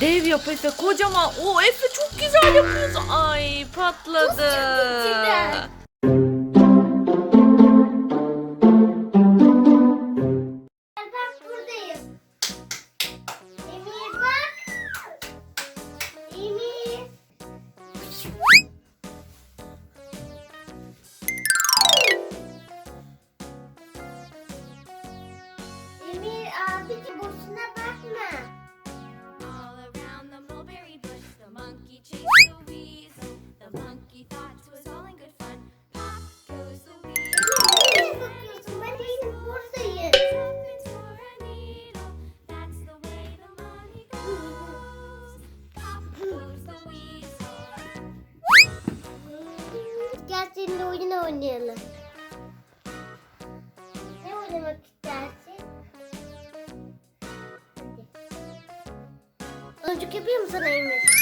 Dev yap Efe kocaman. O Efe çok güzel yapıyorsun. Ay patladı. içinden. Oyun oynayalım. Ne oynamak istersin? Hadi. Öncük yapıyor musun Emir?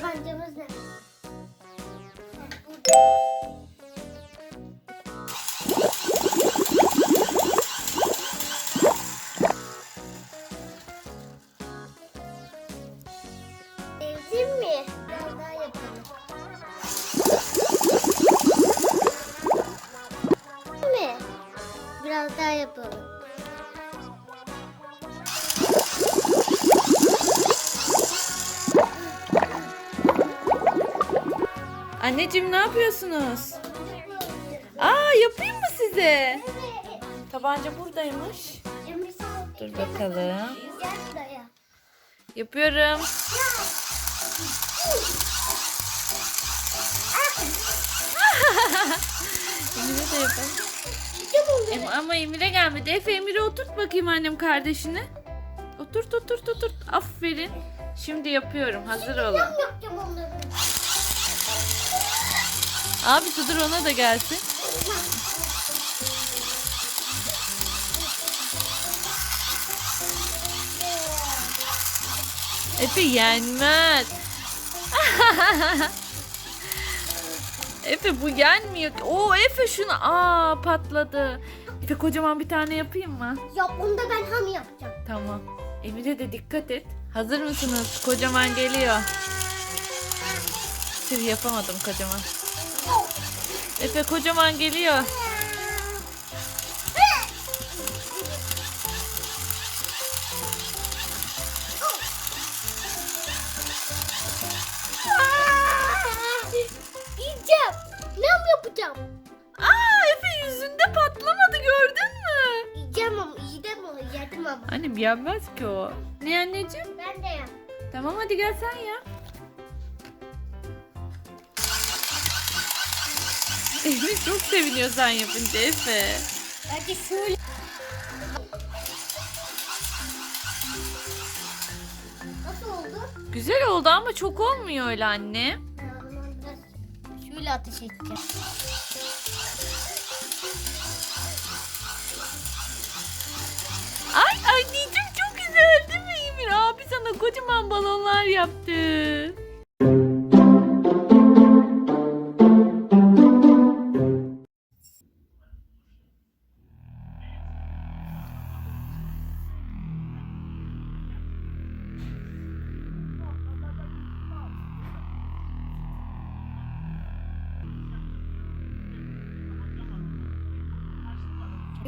Tabancamız ne? Anneciğim ne yapıyorsunuz? Aa yapayım mı size? Tabanca buradaymış. Dur bakalım. Yapıyorum. Emir'e de yapalım. Em- ama Emir'e gelmedi. Efe Emir'e oturt bakayım annem kardeşini. Oturt oturt oturt. Aferin. Şimdi yapıyorum. Hazır olun. Abisi dur ona da gelsin. Efe yenmez. Efe bu yenmiyor. Oo Efe şunu aa patladı. Efe kocaman bir tane yapayım mı? Yap onu da ben ham yapacağım. Tamam. Emir'e de dikkat et. Hazır mısınız? Kocaman geliyor. Tüh yapamadım kocaman. Efe kocaman geliyor. Yiyeceğim. Nam yapacağım. Aa Efe yüzünde patlamadı gördün mü? Yiyeceğim ama yiyeceğim ama yedim ama. Annem yenmez ki o. Ne anneciğim? Ben de yap. Tamam hadi gel sen ya. Emir çok seviniyor sen yapınca Efe. Hadi şöyle. Nasıl oldu? Güzel oldu ama çok olmuyor öyle anne. Şöyle ateş edeceğim. Ay anneciğim çok güzel değil mi Emir? Abi sana kocaman balonlar yaptı.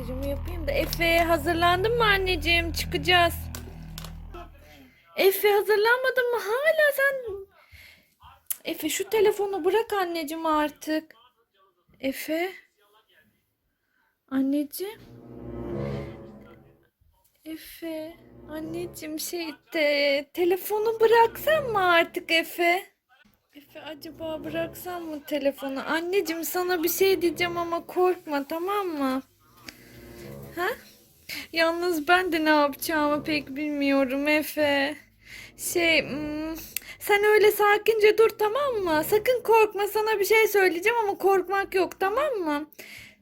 Gözümü yapayım da Efe hazırlandın mı anneciğim? Çıkacağız. Efe hazırlanmadın mı? Hala sen... Efe şu telefonu bırak anneciğim artık. Efe. Anneciğim. Efe. Anneciğim şey te, telefonu bıraksan mı artık Efe? Efe acaba bıraksam mı telefonu? Anneciğim sana bir şey diyeceğim ama korkma tamam mı? Ha? Yalnız ben de ne yapacağımı pek bilmiyorum Efe. Şey, hmm, sen öyle sakince dur tamam mı? Sakın korkma sana bir şey söyleyeceğim ama korkmak yok tamam mı?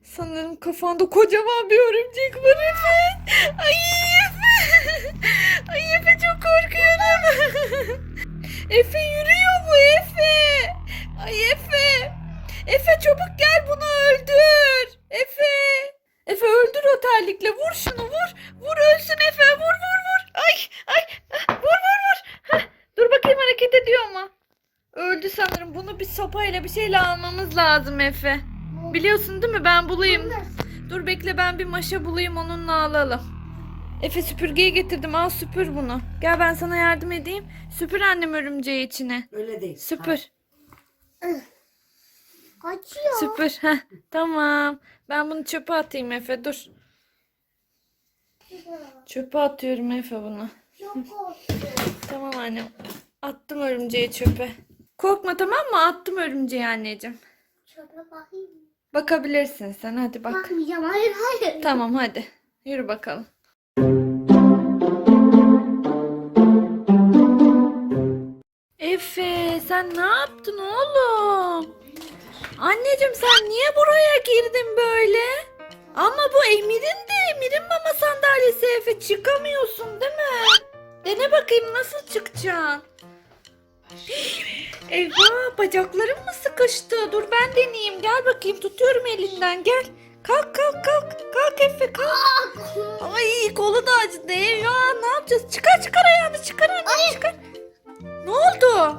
Sanırım kafanda kocaman bir örümcek var Efe. Ay Efe. Ay Efe çok korkuyorum. Efe yürüyor bu Efe. Ay Efe. Efe çabuk gel bunu öldür. Efe. Efe öldür o terlikle. Vur şunu vur. Vur ölsün Efe. Vur vur vur. Ay ay. ah, Vur vur vur. Hah, Dur bakayım hareket ediyor mu? Öldü sanırım. Bunu bir sopayla bir şeyle almamız lazım Efe. Biliyorsun değil mi? Ben bulayım. Dur bekle ben bir maşa bulayım onunla alalım. Efe süpürgeyi getirdim. Al süpür bunu. Gel ben sana yardım edeyim. Süpür annem örümceği içine. Öyle değil. Süpür. Kaçıyor. Süpür. Heh, tamam. Ben bunu çöpe atayım Efe. Dur. Çöpe atıyorum Efe bunu. Çok. Tamam annem. Attım örümceği çöpe. Korkma tamam mı? Attım örümceği anneciğim. Şöyle bakayım. Bakabilirsin sen. Hadi bak. Bakmayacağım. Hayır hayır. Tamam hadi. Yürü bakalım. Efe sen ne yaptın oğlum? Anneciğim sen niye buraya girdin böyle? Ama bu Emir'in de Emir'in mama sandalyesi Efe çıkamıyorsun değil mi? Dene bakayım nasıl çıkacaksın? Eyvah bacaklarım mı sıkıştı? Dur ben deneyeyim. Gel bakayım tutuyorum elinden gel. Kalk kalk kalk. Kalk Efe kalk. Ay kolu da acıdı. Eyvah ne yapacağız? Çıkar çıkar ayağını çıkar anne çıkar. Ne oldu?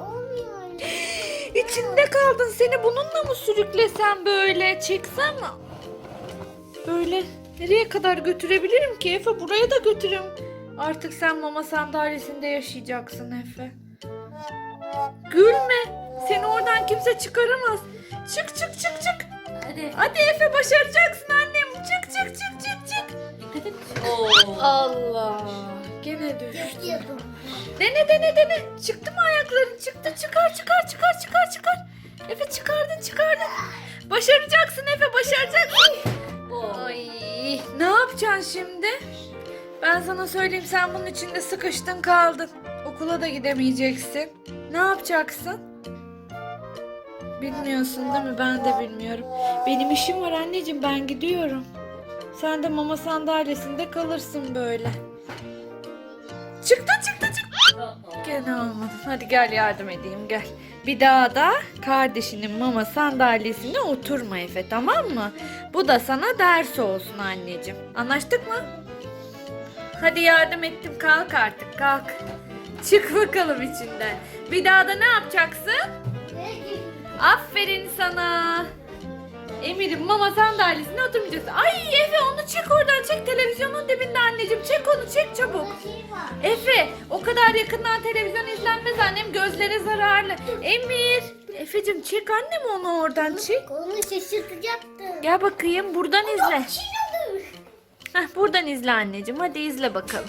Kaldın. Seni bununla mı sürüklesem böyle? Çeksem mi? Böyle nereye kadar götürebilirim ki Efe? Buraya da götürüm. Artık sen mama sandalyesinde yaşayacaksın Efe. Gülme. Seni oradan kimse çıkaramaz. Çık çık çık çık. Hadi. Hadi Efe başaracaksın annem. Çık çık çık çık çık. Dikkat et. Oo. Allah. Gene düştü. Yapıyordum. Dene dene dene. Çıktı mı ayakların? Çıktı. Çıkar çıkar çıkar çıkar çıkar. Efe çıkardın çıkardın. Başaracaksın Efe başaracaksın. Ay ne yapacaksın şimdi? Ben sana söyleyeyim sen bunun içinde sıkıştın kaldın. Okula da gidemeyeceksin. Ne yapacaksın? Bilmiyorsun değil mi? Ben de bilmiyorum. Benim işim var anneciğim ben gidiyorum. Sen de mama sandalyesinde kalırsın böyle. Çıktı çıktı çıktı. Gene olmadı. Hadi gel yardım edeyim gel. Bir daha da kardeşinin mama sandalyesine oturma Efe tamam mı? Bu da sana ders olsun anneciğim. Anlaştık mı? Hadi yardım ettim kalk artık kalk. Çık bakalım içinden. Bir daha da ne yapacaksın? Aferin sana. Emir'in mama sandalyesine oturmayacaksın. Ay Efe onu çek oradan çek televizyonun dibinde anneciğim. Çek onu çek çabuk. Şey. Efe o kadar yakından televizyon izlenmez annem gözlere zararlı. Emir. Efe'cim çek annem onu oradan çek. Onu şaşırtacaktım. Gel bakayım buradan izle. Heh, buradan izle anneciğim hadi izle bakalım.